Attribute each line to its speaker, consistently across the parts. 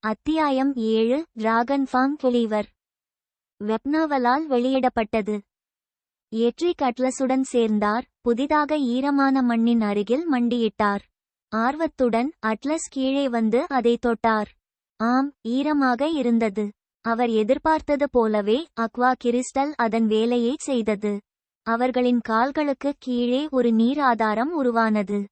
Speaker 1: அத்தியாயம் ஏழு dragon Fang புலிவர் வெப்னாவலால் வெளியிடப்பட்டது. எட்ரிக் அட்லஸுடன் சேர்ந்தார் புதிதாக ஈரமான மண்ணின் அருகில் மண்டியிட்டார். ஆர்வத்துடன் அட்லஸ் கீழே வந்து அதை தொட்டார். ஆம் ஈரமாக இருந்தது. அவர் எதிர்பார்த்தது போலவே அக்வா கிறிஸ்டல் அதன் வேலையை செய்தது. அவர்களின் கால்களுக்கு கீழே ஒரு நீர் ஆதாரம் உருவானது.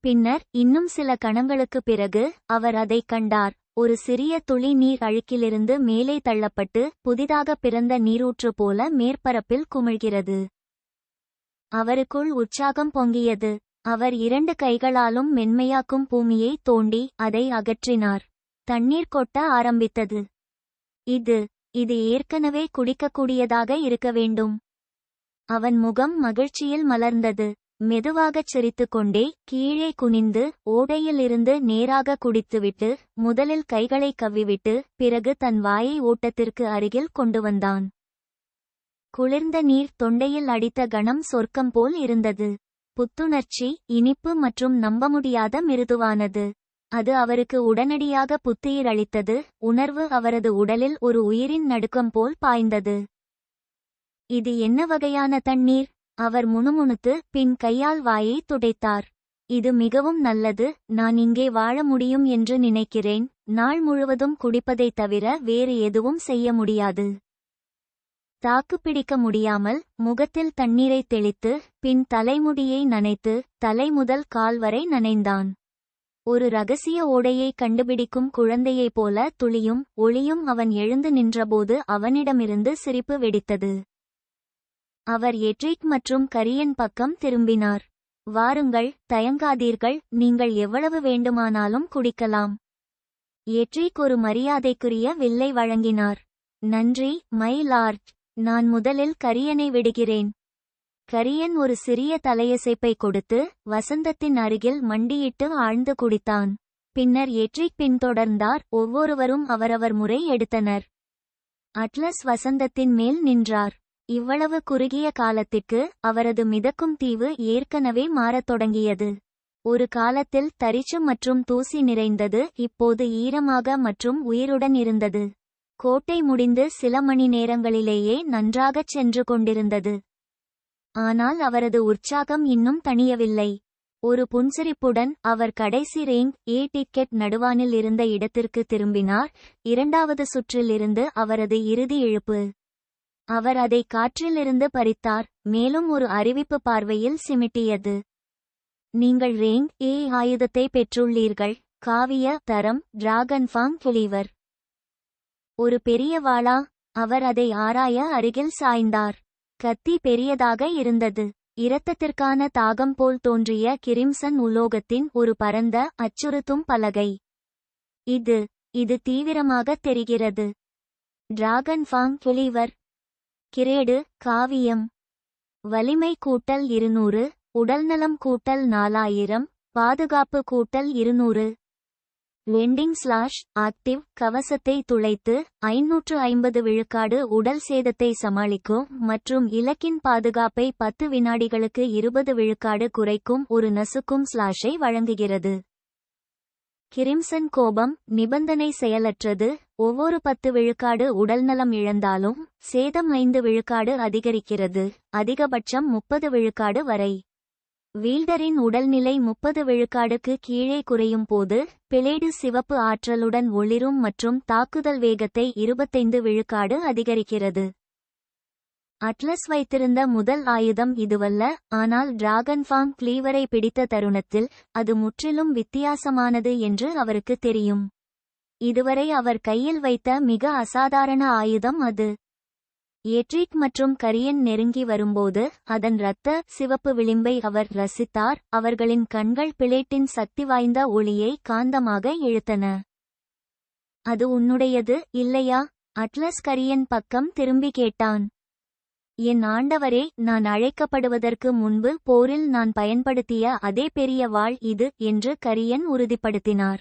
Speaker 1: பின்னர் இன்னும் சில கணங்களுக்குப் பிறகு அவர் அதைக் கண்டார். ஒரு சிறிய துளி நீர் அழுக்கிலிருந்து மேலே தள்ளப்பட்டு புதிதாக பிறந்த நீரூற்று போல மேற்பரப்பில் குமிழ்கிறது. அவருக்குள் உற்சாகம் பொங்கியது. அவர் இரண்டு கைகளாலும் மென்மையாக்கும் பூமியை தோண்டி அதை அகற்றினார். தண்ணீர் கொட்ட ஆரம்பித்தது. இது இது ஏற்கனவே குடிக்கக்கூடியதாக இருக்க வேண்டும். அவன் முகம் மகிழ்ச்சியில் மலர்ந்தது. மெதுவாகச் சிரித்துக்கொண்டே கீழே குனிந்து ஓடையிலிருந்து நேராக குடித்துவிட்டு முதலில் கைகளை கவ்விவிட்டு பிறகு தன் வாயை ஓட்டத்திற்கு அருகில் கொண்டு வந்தான். குளிர்ந்த நீர் தொண்டையில் அடித்த கணம் சொர்க்கம் போல் இருந்தது. புத்துணர்ச்சி இனிப்பு மற்றும் நம்ப முடியாத மிருதுவானது. அது அவருக்கு உடனடியாக புத்துயிர் அளித்தது. உணர்வு அவரது உடலில் ஒரு உயிரின் நடுக்கம் போல் பாய்ந்தது. இது என்ன வகையான தண்ணீர்? அவர் முணுமுணுத்து பின் கையால் வாயை துடைத்தார். இது மிகவும் நல்லது நான் இங்கே வாழ முடியும் என்று நினைக்கிறேன் நாள் முழுவதும் குடிப்பதைத் தவிர வேறு எதுவும் செய்ய முடியாது. தாக்குப்பிடிக்க முடியாமல் முகத்தில் தண்ணீரை தெளித்து பின் தலைமுடியை நனைத்து தலை முதல் கால் வரை நனைந்தான். ஒரு ரகசிய ஓடையை கண்டுபிடிக்கும் குழந்தையைப் போல துளியும் ஒளியும் அவன் எழுந்து நின்றபோது அவனிடமிருந்து சிரிப்பு வெடித்தது. அவர் எட்ரிக் மற்றும் கரியன் பக்கம் திரும்பினார். வாருங்கள் தயங்காதீர்கள் நீங்கள் எவ்வளவு வேண்டுமானாலும் குடிக்கலாம் எட்ரிக் ஒரு மரியாதைக்குரிய வில்லை வழங்கினார். நன்றி மை லார்ட் நான் முதலில் கரியனை விடுகிறேன் கரியன் ஒரு சிறிய தலையசைப்பை கொடுத்து வசந்தத்தின் அருகில் மண்டியிட்டு ஆழ்ந்து குடித்தான். பின்னர் எட்ரிக் பின்தொடர்ந்தார் ஒவ்வொருவரும் அவரவர் முறை எடுத்தனர். அட்லஸ் வசந்தத்தின் மேல் நின்றார். இவ்வளவு குறுகிய காலத்திற்கு அவரது மிதக்கும் தீவு ஏற்கனவே மாறத் தொடங்கியது. ஒரு காலத்தில் தரிச்சு மற்றும் தூசி நிறைந்தது இப்போது ஈரமாக மற்றும் உயிருடன் இருந்தது. கோட்டை முடிந்து சில மணி நேரங்களிலேயே நன்றாகச் சென்று கொண்டிருந்தது. ஆனால் அவரது உற்சாகம் இன்னும் தணியவில்லை. ஒரு புன்சிரிப்புடன் அவர் கடைசி ரேங்க் ஏ டிக்கெட் நடுவானில் இருந்த இடத்திற்கு திரும்பினார். இரண்டாவது சுற்றிலிருந்து அவரது இறுதி இழுப்பு. அவர் அதை காற்றிலிருந்து பறித்தார் மேலும் ஒரு அறிவிப்பு பார்வையில் சிமிட்டியது. நீங்கள் ரேங் ஏ ஆயுதத்தை பெற்றுள்ளீர்கள் காவிய தரம் டிராகன் ஃபாங் புலிவர். ஒரு பெரிய வாளா? அவர் அதை ஆராய அருகில் சாய்ந்தார். கத்தி பெரியதாக இருந்தது. இரத்தத்திற்கான தாகம் போல் தோன்றிய கிரிம்சன் உலோகத்தின் ஒரு பரந்த அச்சுறுத்தும் பலகை. இது இது தீவிரமாக தெரிகிறது. டிராகன் ஃபாங் புலிவர் கிரேடு காவியம். வலிமை கூட்டல் இருநூறு உடல்நலம் கூட்டல் நாலாயிரம் பாதுகாப்பு கூட்டல் இருநூறு. வெண்டிங் ஸ்லாஷ் ஆக்டிவ் கவசத்தை துளைத்து ஐநூற்று ஐம்பது விழுக்காடு உடல் சேதத்தை சமாளிக்கும் மற்றும் இலக்கின் பாதுகாப்பை பத்து வினாடிகளுக்கு இருபது விழுக்காடு குறைக்கும் ஒரு நசுக்கும் ஸ்லாஷை வழங்குகிறது. கிரிம்சன் கோபம் நிபந்தனை செயலற்றது. ஒவ்வொரு பத்து விழுக்காடு உடல்நலம் இழந்தாலும் சேதம் ஐந்து விழுக்காடு அதிகரிக்கிறது. அதிகபட்சம் முப்பது விழுக்காடு வரை. வீல்டரின் உடல்நிலை முப்பது விழுக்காடுக்கு கீழே குறையும் போது பிளேடு சிவப்பு ஆற்றலுடன் ஒளிரும் மற்றும் தாக்குதல் வேகத்தை இருபத்தைந்து விழுக்காடு அதிகரிக்கிறது. அட்லஸ் வைத்திருந்த முதல் ஆயுதம் இதுவல்ல ஆனால் டிராகன் ஃபார்ம் கிளீவரை பிடித்த தருணத்தில் அது முற்றிலும் வித்தியாசமானது என்று அவருக்கு தெரியும். இதுவரை அவர் கையில் வைத்த மிக அசாதாரண ஆயுதம் அது. எட்ரிக் மற்றும் கரியன் நெருங்கி வரும்போது அதன் இரத்த சிவப்பு விளிம்பை அவர் ரசித்தார் அவர்களின் கண்கள் பிளேட்டின் சக்தி வாய்ந்த ஒளியை காந்தமாக இழுத்தன. அது உன்னுடையது இல்லையா? அட்லஸ் கரியன் பக்கம் திரும்பி கேட்டான். என் ஆண்டவரே நான் அழைக்கப்படுவதற்கு முன்பு போரில் நான் பயன்படுத்திய அதே பெரிய வாள் இது என்று கரியன் உறுதிப்படுத்தினார்.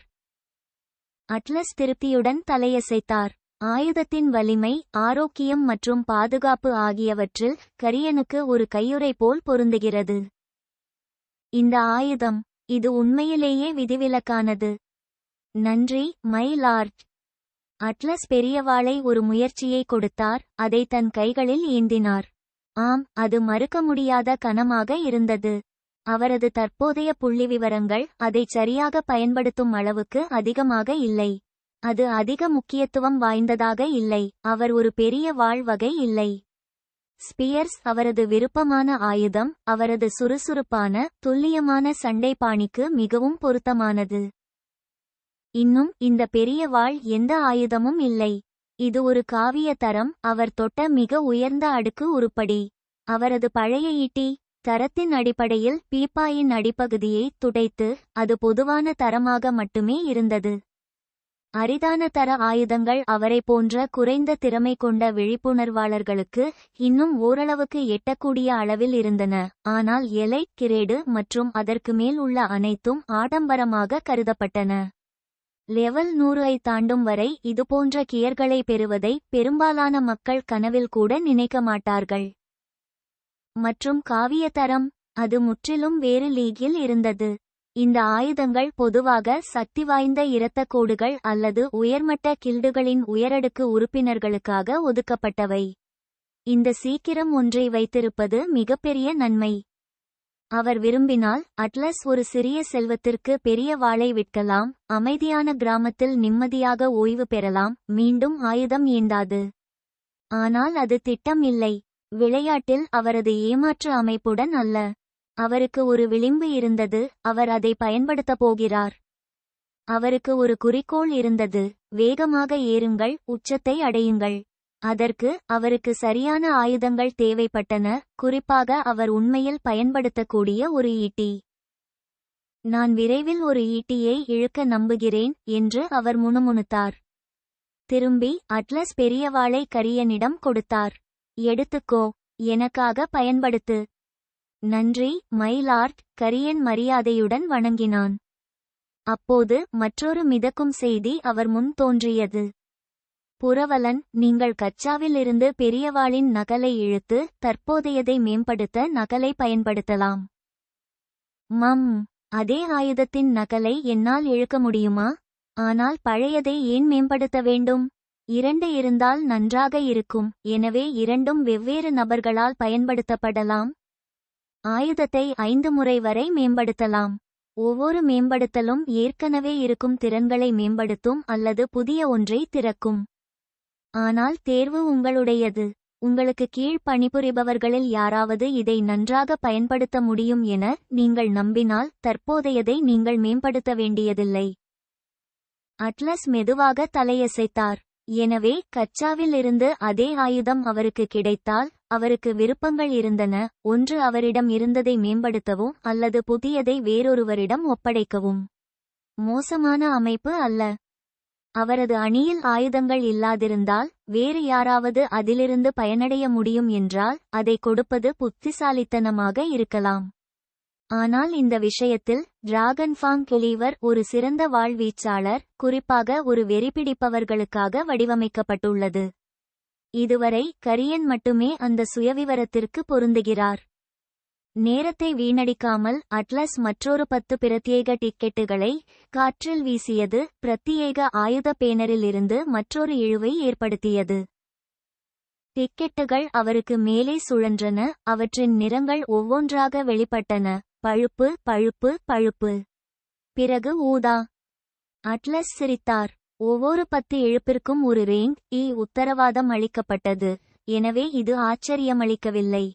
Speaker 1: அட்லஸ் திருப்தியுடன் தலையசைத்தார். ஆயுதத்தின் வலிமை ஆரோக்கியம் மற்றும் பாதுகாப்பு ஆகியவற்றில் கரியனுக்கு ஒரு கையுறை போல் பொருந்துகிறது. இந்த ஆயுதம் இது உண்மையிலேயே விதிவிலக்கானது. நன்றி மை லார்ட். அட்லஸ் பெரியவாளை ஒரு முயற்சியை கொடுத்தார் அதை தன் கைகளில் ஏந்தினார். ஆம் அது மறுக்க முடியாத கனமாக இருந்தது. அவரது தற்போதைய புள்ளிவிவரங்கள் அதைச் சரியாக பயன்படுத்தும் அளவுக்கு அதிகமாக இல்லை. அது அதிக முக்கியத்துவம் வாய்ந்ததாக இல்லை. அவர் ஒரு பெரிய வாழ்வகை இல்லை. ஸ்பியர்ஸ் அவரது விருப்பமான ஆயுதம் அவரது சுறுசுறுப்பான துல்லியமான சண்டை பாணிக்கு மிகவும் பொருத்தமானது. இன்னும் இந்த பெரிய வாள் எந்த ஆயுதமும் இல்லை. இது ஒரு காவிய தரம் அவர் தொட்ட மிக உயர்ந்த அடுக்கு உருப்படி. அவரது பழைய ஈட்டி தரத்தின் அடிப்படையில் பீப்பாயின் அடிப்பகுதியை துடைத்து அது பொதுவான தரமாக மட்டுமே இருந்தது. அரிதான தர ஆயுதங்கள் அவரை போன்ற குறைந்த திறமை கொண்ட விழிப்புணர்வாளர்களுக்கு இன்னும் ஓரளவுக்கு எட்டக்கூடிய அளவில் இருந்தன. ஆனால் எலை கிரேடு மற்றும் அதற்கு மேல் உள்ள அனைத்தும் ஆடம்பரமாக கருதப்பட்டன. லெவல் நூறு ஐ தாண்டும் வரை இதுபோன்ற கியர்களை பெறுவதை பெரும்பாலான மக்கள் கனவில் கூட நினைக்க மாட்டார்கள். மற்றும் காவிய தரம் அது முற்றிலும் வேறு லீகில் இருந்தது. இந்த ஆயுதங்கள் பொதுவாக சக்தி வாய்ந்த இரத்தக் கோடுகள் அல்லது உயர்மட்ட கில்டுகளின் உயரடுக்கு உறுப்பினர்களுக்காக ஒதுக்கப்பட்டவை. இந்த சீக்கிரம் ஒன்றை வைத்திருப்பது மிகப்பெரிய நன்மை. அவர் விரும்பினால் அட்லஸ் ஒரு சிறிய செல்வத்திற்கு பெரிய வாளை விற்கலாம் அமைதியான கிராமத்தில் நிம்மதியாக ஓய்வு பெறலாம் மீண்டும் ஆயுதம் ஏந்தாது ஆனால் அது திட்டம் இல்லை விளையாட்டில் அவரது ஏமாற்று அமைப்புடன் அல்ல. அவருக்கு ஒரு விளிம்பு இருந்தது அவர் அதை பயன்படுத்தப் போகிறார். அவருக்கு ஒரு குறிக்கோள் இருந்தது வேகமாக ஏறுங்கள் உச்சத்தை அடையுங்கள். அதற்கு அவருக்கு சரியான ஆயுதங்கள் தேவைப்பட்டன குறிப்பாக அவர் உண்மையில் பயன்படுத்தக்கூடிய ஒரு ஈட்டி. நான் விரைவில் ஒரு ஈட்டியை இழுக்க நம்புகிறேன் என்று அவர் முணுமுணுத்தார். திரும்பி அட்லஸ் பெரியவாளை கரியனிடம் கொடுத்தார். எடுத்துக்கோ எனக்காக பயன்படுத்து நன்றி மயிலார்ட் கரியன் மரியாதையுடன் வணங்கினான். அப்போது மற்றொரு மிதக்கும் செய்தி அவர் முன் தோன்றியது. புரவலன் நீங்கள் கச்சாவிலிருந்து பெரியவாளின் நகலை இழுத்து தற்போதையதை மேம்படுத்த நகலை பயன்படுத்தலாம். மம் அதே ஆயுதத்தின் நகலை என்னால் இழுக்க முடியுமா? ஆனால் பழையதை ஏன் மேம்படுத்த வேண்டும்? இரண்டு இருந்தால் நன்றாக இருக்கும் எனவே இரண்டும் வெவ்வேறு நபர்களால் பயன்படுத்தப்படலாம். ஆயுதத்தை ஐந்து முறை வரை மேம்படுத்தலாம். ஒவ்வொரு மேம்படுத்தலும் ஏற்கனவே இருக்கும் திறன்களை மேம்படுத்தும் அல்லது புதிய ஒன்றை திறக்கும். ஆனால் தேர்வு உங்களுடையது. உங்களுக்கு கீழ் பணிபுரிபவர்களில் யாராவது இதை நன்றாக பயன்படுத்த முடியும் என நீங்கள் நம்பினால் தற்போதையதை நீங்கள் மேம்படுத்த வேண்டியதில்லை. அட்லஸ் மெதுவாக தலையசைத்தார். எனவே கச்சாவில் இருந்து அதே ஆயுதம் அவருக்கு கிடைத்தால் அவருக்கு விருப்பங்கள் இருந்தன. ஒன்று அவரிடம் இருந்ததை மேம்படுத்தவும் அல்லது புதியதை வேறொருவரிடம் ஒப்படைக்கவும். மோசமான அமைப்பு அல்ல. அவரது அணியில் ஆயுதங்கள் இல்லாதிருந்தால் வேறு யாராவது அதிலிருந்து பயனடைய முடியும் என்றால் அதை கொடுப்பது புத்திசாலித்தனமாக இருக்கலாம். ஆனால் இந்த விஷயத்தில் டிராகன்ஃபாங் கிளீவர் ஒரு சிறந்த வாழ்வீச்சாளர் குறிப்பாக ஒரு வெறிபிடிப்பவர்களுக்காக வடிவமைக்கப்பட்டுள்ளது. இதுவரை கரியன் மட்டுமே அந்த சுயவிவரத்திற்கு பொருந்துகிறார். நேரத்தை வீணடிக்காமல் அட்லஸ் மற்றொரு பத்து பிரத்யேக டிக்கெட்டுகளை காற்றில் வீசியது பிரத்யேக ஆயுத பேனரிலிருந்து மற்றொரு இழுவை ஏற்படுத்தியது. டிக்கெட்டுகள் அவருக்கு மேலே சுழன்றன அவற்றின் நிறங்கள் ஒவ்வொன்றாக வெளிப்பட்டன. பழுப்பு பழுப்பு பழுப்பு. பிறகு ஊதா. அட்லஸ் சிரித்தார். ஒவ்வொரு பத்து இழுப்பிற்கும் ஒரு ரேங்க் இ உத்தரவாதம் அளிக்கப்பட்டது. எனவே இது ஆச்சரியமளிக்கவில்லை.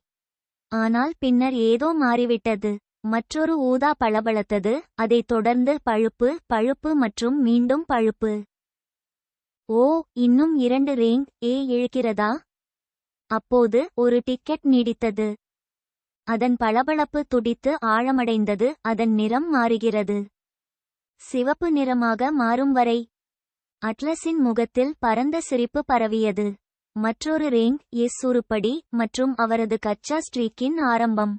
Speaker 1: ஆனால் பின்னர் ஏதோ மாறிவிட்டது. மற்றொரு ஊதா பளபளத்தது. அதைத் தொடர்ந்து பழுப்பு பழுப்பு மற்றும் மீண்டும் பழுப்பு. ஓ இன்னும் இரண்டு ரேங்க் ஏ இழுக்கிறதா? அப்போது ஒரு டிக்கெட் நீடித்தது. அதன் பளபளப்பு துடித்து ஆழமடைந்தது. அதன் நிறம் மாறுகிறது. சிவப்பு நிறமாக மாறும் வரை. அட்லஸின் முகத்தில் பரந்த சிரிப்பு பரவியது. மற்றொரு ரேங்க் எஸ் உருப்படி மற்றும் அவரது கச்சா ஸ்ட்ரீக்கின் ஆரம்பம்.